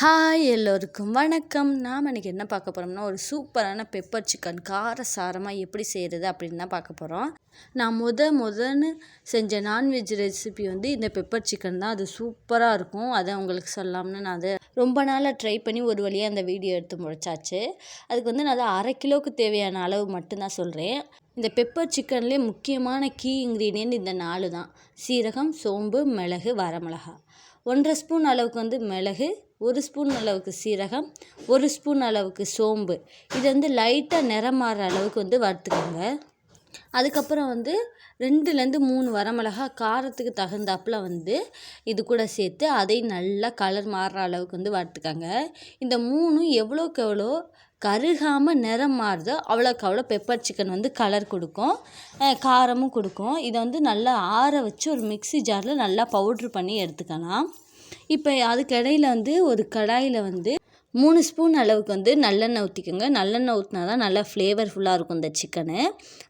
Hi எல்லோருக்கும் வணக்கம். நாம் இன்றைக்கி என்ன பார்க்க போகிறோம்னா ஒரு சூப்பரான பெப்பர் சிக்கன் கார சாரமாக எப்படி செய்கிறது அப்படின்னு தான் பார்க்க போகிறோம் நான் முத முதன்னு செஞ்ச நான்வெஜ் ரெசிபி வந்து இந்த பெப்பர் சிக்கன் தான். அது சூப்பராக இருக்கும். அதை உங்களுக்கு சொல்லாம்னு நான் அதை ரொம்ப நாளாக ட்ரை பண்ணி ஒரு வழியாக அந்த வீடியோ எடுத்து முடிச்சாச்சு. அதுக்கு வந்து நான் அதை அரை கிலோவுக்கு தேவையான அளவு மட்டும்தான் சொல்கிறேன் இந்த பெப்பர் சிக்கன்லேயே முக்கியமான கீ இன்க்ரீடியன்ட் இந்த நாலு தான். சீரகம் சோம்பு மிளகு வரமிளகா. ஒன்றரை ஸ்பூன் அளவுக்கு வந்து மிளகு ஒரு ஸ்பூன் அளவுக்கு சீரகம் ஒரு ஸ்பூன் அளவுக்கு சோம்பு. இது வந்து லைட்டாக நிறம் மாறுற அளவுக்கு வந்து வறுத்துக்கோங்க. அதுக்கப்புறம் வந்து ரெண்டுலேருந்து மூணு வரமிளகா காரத்துக்கு தகுந்தாப்பில் வந்து இது கூட சேர்த்து அதையும் நல்லா கலர் மாறுற அளவுக்கு வந்து வறுத்துக்கோங்க. இந்த மூணும் எவ்வளோக்கு எவ்வளோ கருகாமல் நிறம் மாறுதோ. அவ்வளோக்கு அவ்வளோ பெப்பர் சிக்கன் வந்து கலர் கொடுக்கும். காரமும் கொடுக்கும். இதை வந்து நல்லா ஆற வச்சு ஒரு மிக்சி ஜாரில் நல்லா பவுட்ரு பண்ணி எடுத்துக்கலாம். இப்போ அதுக்கு இடையில வந்து ஒரு கடாயில் வந்து மூணு ஸ்பூன் அளவுக்கு வந்து நல்லெண்ணெய் ஊற்றிக்கோங்க நல்லெண்ணெய் ஊற்றினா தான் நல்லா ஃப்ளேவர்ஃபுல்லாக இருக்கும் இந்த சிக்கனு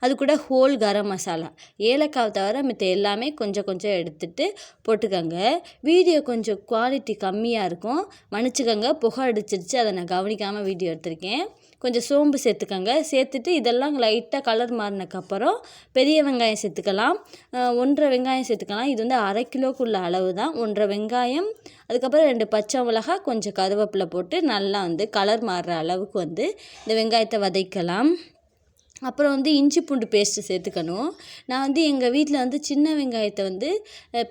அது கூட ஹோல் கரம் மசாலா. ஏலக்காவை தவிர மித்த எல்லாமே கொஞ்சம் கொஞ்சம் எடுத்துகிட்டு போட்டுக்கோங்க. வீடியோ கொஞ்சம் குவாலிட்டி கம்மியாக இருக்கும். மன்னிச்சுக்கோங்க. புகை அடிச்சிருச்சு. அதை நான் கவனிக்காமல் வீடியோ எடுத்திருக்கேன். கொஞ்சம் சோம்பு சேர்த்துக்கோங்க. சேர்த்துட்டு இதெல்லாம் லைட்டாக கலர் மாறினக்கப்புறம் பெரிய வெங்காயம் சேர்த்துக்கலாம். ஒன்றரை வெங்காயம் சேர்த்துக்கலாம். இது வந்து அரை கிலோக்குள்ள அளவு தான் ஒன்றரை வெங்காயம் அதுக்கப்புறம் ரெண்டு பச்சை மிளகா கொஞ்சம் கருவேப்பிலை போட்டு நல்லா வந்து கலர் மாறுற அளவுக்கு வந்து இந்த வெங்காயத்தை வதக்கலாம். அப்புறம் வந்து இஞ்சி பூண்டு பேஸ்ட்டு சேர்த்துக்கணும். நான் வந்து எங்கள் வீட்டில் வந்து சின்ன வெங்காயத்தை வந்து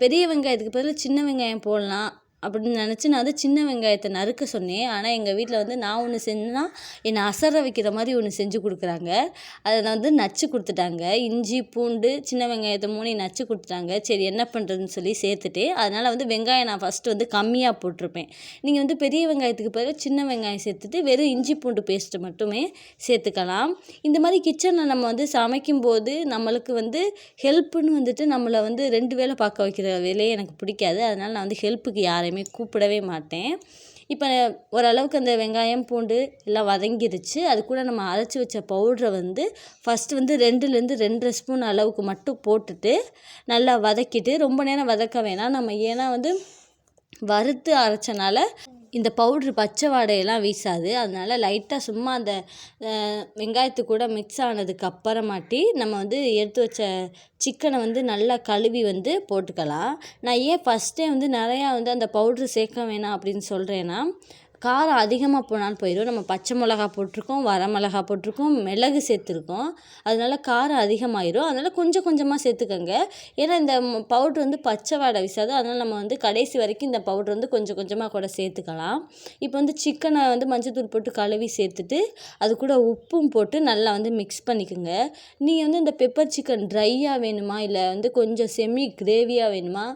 பெரிய வெங்காயத்துக்கு பதில் சின்ன வெங்காயம் போடலாம். அப்படின்னு நினச்சி நான் வந்து சின்ன வெங்காயத்தை நறுக்க சொன்னேன். ஆனால் எங்கள் வீட்டில் வந்து நான் ஒன்று செஞ்சேன்னா என்னை அசர வைக்கிற மாதிரி ஒன்று செஞ்சு கொடுக்குறாங்க. அதை நான் வந்து நச்சு கொடுத்துட்டாங்க. இஞ்சி பூண்டு சின்ன வெங்காயத்தை மூணையும் நச்சு கொடுத்துட்டாங்க. சரி என்ன பண்ணுறதுன்னு சொல்லி சேர்த்துட்டு அதனால் வந்து வெங்காயம் நான் ஃபஸ்ட்டு வந்து கம்மியாக போட்டிருப்பேன். நீங்கள் வந்து பெரிய வெங்காயத்துக்கு பிறகு சின்ன வெங்காயம் சேர்த்துட்டு வெறும் இஞ்சி பூண்டு பேஸ்ட்டு மட்டுமே சேர்த்துக்கலாம். இந்த மாதிரி கிச்சனில் நம்ம வந்து சமைக்கும்போது நம்மளுக்கு வந்து ஹெல்ப்புன்னு வந்துட்டு நம்மளை வந்து ரெண்டு வேலை பார்க்க வைக்கிற வேலையே எனக்கு பிடிக்காது. அதனால் நான் வந்து ஹெல்ப்புக்கு யாரை யாரையுமே கூப்பிடவே மாட்டேன். இப்போ ஓரளவுக்கு அந்த வெங்காயம் பூண்டு எல்லாம் வதங்கிருச்சு. அது கூட நம்ம அரைச்சி வச்ச பவுட்ரை வந்து ஃபஸ்ட்டு வந்து ரெண்டுலேருந்து ரெண்டரை ஸ்பூன் அளவுக்கு மட்டும் போட்டுட்டு நல்லா வதக்கிட்டு ரொம்ப நேரம் வதக்க வேணாம். நம்ம ஏன்னா வந்து வறுத்து அரைச்சனால இந்த பவுட்ரு பச்சை வாடையெல்லாம் வீசாது. அதனால் லைட்டாக சும்மா அந்த வெங்காயத்து கூட மிக்ஸ் ஆனதுக்கு அப்புறமாட்டி நம்ம வந்து எடுத்து வச்ச சிக்கனை வந்து நல்லா கழுவி வந்து போட்டுக்கலாம். நான் ஏன் ஃபஸ்ட்டே வந்து நிறையா வந்து அந்த பவுட்ரு சேர்க்க வேணாம் அப்படின்னு சொல்கிறேன்னா காரம் அதிகமாக போனாலும் போயிடும் நம்ம பச்சை மிளகா போட்டிருக்கோம் வர மிளகா போட்டிருக்கோம் மிளகு சேர்த்துருக்கோம். அதனால காரம் அதிகமாயிடும் அதனால் கொஞ்சம் கொஞ்சமாக சேர்த்துக்கோங்க. ஏன்னா இந்த பவுட்ரு வந்து பச்சை வாடை வீசாது. அதனால் நம்ம வந்து கடைசி வரைக்கும் இந்த பவுட்ரு வந்து கொஞ்சம் கொஞ்சமாக கூட சேர்த்துக்கலாம். இப்போ வந்து சிக்கனை வந்து மஞ்சத்தூள் போட்டு கழுவி சேர்த்துட்டு அது கூட உப்பும் போட்டு நல்லா வந்து மிக்ஸ் பண்ணிக்கோங்க. நீங்கள் வந்து இந்த பெப்பர் சிக்கன் ட்ரையாக வேணுமா? இல்லை வந்து கொஞ்சம் செமி கிரேவியாக வேணுமா?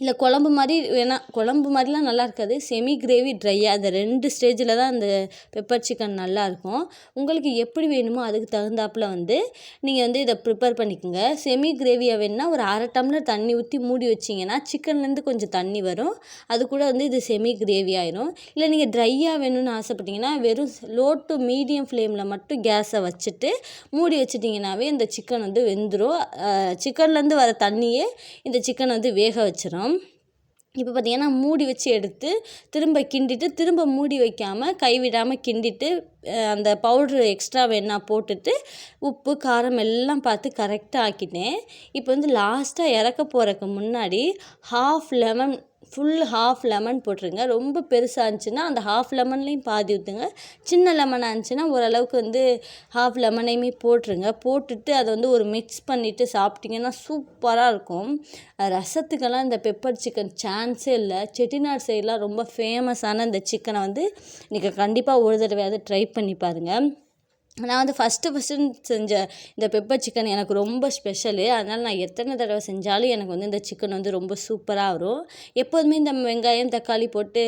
இல்லை குழம்பு மாதிரி வேணால் குழம்பு மாதிரிலாம் நல்லா இருக்காது. செமி கிரேவி ட்ரையாக அந்த ரெண்டு ஸ்டேஜில் தான் அந்த பெப்பர் சிக்கன் நல்லாயிருக்கும் உங்களுக்கு எப்படி வேணுமோ அதுக்கு தகுந்தாப்பில் வந்து நீங்கள் வந்து இதை ப்ரிப்பேர் பண்ணிக்கோங்க. செமி கிரேவியாக வேணும்னா ஒரு அரை டம்ளர் தண்ணி ஊற்றி மூடி வச்சிங்கன்னா சிக்கன்லேருந்து கொஞ்சம் தண்ணி வரும். அது கூட வந்து இது செமி கிரேவி ஆயிரும். இல்லை நீங்கள் ட்ரையாக வேணும்னு ஆசைப்பட்டீங்கன்னா வெறும் லோ டு மீடியம் ஃப்ளேமில் மட்டும் கேஸை வச்சுட்டு மூடி வச்சிட்டிங்கனாவே இந்த சிக்கன் வந்து வெந்துடும் சிக்கன்லேருந்து வர தண்ணியே இந்த சிக்கன் வந்து வேக வச்சிடும் இப்போ பார்த்திங்கன்னா மூடி வச்சு எடுத்து திரும்ப கிண்டிட்டு திரும்ப மூடி வைக்காமல் கைவிடாமல் கிண்டிட்டு அந்த பவுட்ரு எக்ஸ்ட்ரா வேணா போட்டுட்டு உப்பு காரம் எல்லாம் பார்த்து கரெக்டாக ஆக்கிட்டேன். இப்போ வந்து லாஸ்ட்டாக இறக்க போகிறக்கு முன்னாடி half lemon full half lemon போட்டுருங்க. ரொம்ப பெருசாக இருந்துச்சுன்னா அந்த ஹாஃப் லெமன்லேயும் பாதி ஊற்றுங்க சின்ன லெமனாக இருந்துச்சுன்னா ஓரளவுக்கு வந்து ஹாஃப் லெமனையுமே போட்டுருங்க. போட்டுட்டு அதை வந்து ஒரு மிக்ஸ் பண்ணிவிட்டு சாப்பிட்டிங்கன்னா சூப்பராக இருக்கும். ரசத்துக்கெல்லாம் இந்த பெப்பர் சிக்கன் சான்ஸே இல்லை. செட்டிநாடு சைடெலாம் ரொம்ப ஃபேமஸான இந்த சிக்கனை வந்து நீங்கள் கண்டிப்பாக ஒரு தடவையாவது ட்ரை பண்ணி பாருங்கள் நான் வந்து ஃபஸ்ட்டு ஃபஸ்ட்டு செஞ்ச இந்த பெப்பர் சிக்கன் எனக்கு ரொம்ப ஸ்பெஷலு அதனால் நான் எத்தனை தடவை செஞ்சாலும் எனக்கு வந்து இந்த சிக்கன் வந்து ரொம்ப சூப்பராக வரும். எப்போதுமே இந்த வெங்காயம் தக்காளி போட்டு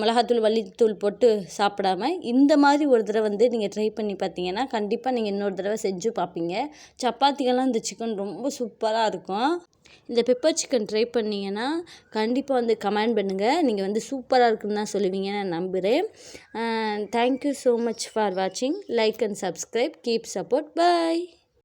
மிளகாத்தூள் வள்ளித்தூள் போட்டு சாப்பிடாம இந்த மாதிரி ஒரு தடவை வந்து நீங்கள் ட்ரை பண்ணி பார்த்தீங்கன்னா கண்டிப்பாக நீங்கள் இன்னொரு தடவை செஞ்சு பார்ப்பீங்க. சப்பாத்திக்கெல்லாம் இந்த சிக்கன் ரொம்ப சூப்பராக இருக்கும். இந்த பெப்பர் சிக்கன் ட்ரை பண்ணிங்கன்னா கண்டிப்பாக வந்து கமெண்ட் பண்ணுங்கள் நீங்கள் வந்து சூப்பராக இருக்குன்னு தான் சொல்லுவீங்கன்னு நான் நம்புகிறேன் thank you so much for வாட்சிங் like and subscribe keep support bye